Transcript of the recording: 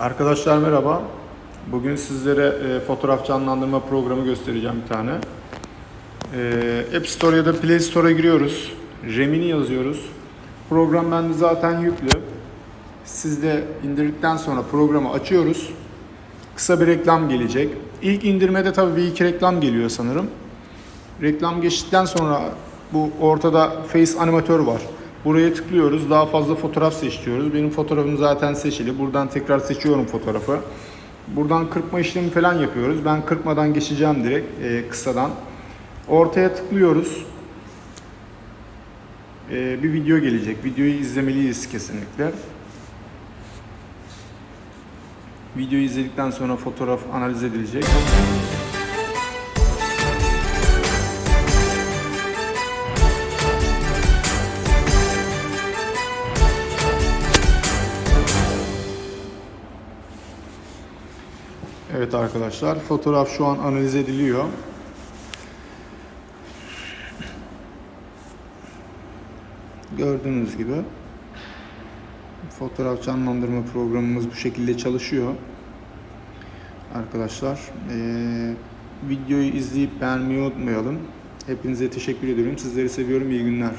Arkadaşlar merhaba. Bugün sizlere e, fotoğraf canlandırma programı göstereceğim bir tane. E, App Store ya da Play Store'a giriyoruz. Remini yazıyoruz. Program bende zaten yüklü. Siz de indirdikten sonra programı açıyoruz. Kısa bir reklam gelecek. İlk indirmede tabii bir iki reklam geliyor sanırım. Reklam geçtikten sonra bu ortada Face animatör var. Buraya tıklıyoruz. Daha fazla fotoğraf seçiyoruz. Benim fotoğrafım zaten seçili. Buradan tekrar seçiyorum fotoğrafı. Buradan kırpma işlemi falan yapıyoruz. Ben kırpmadan geçeceğim direkt e, kısadan. Ortaya tıklıyoruz. E, bir video gelecek. Videoyu izlemeliyiz kesinlikle. Videoyu izledikten sonra fotoğraf analiz edilecek. Evet arkadaşlar fotoğraf şu an analiz ediliyor. Gördüğünüz gibi fotoğraf canlandırma programımız bu şekilde çalışıyor. Arkadaşlar eee, videoyu izleyip beğenmeyi unutmayalım. Hepinize teşekkür ediyorum. Sizleri seviyorum. İyi günler.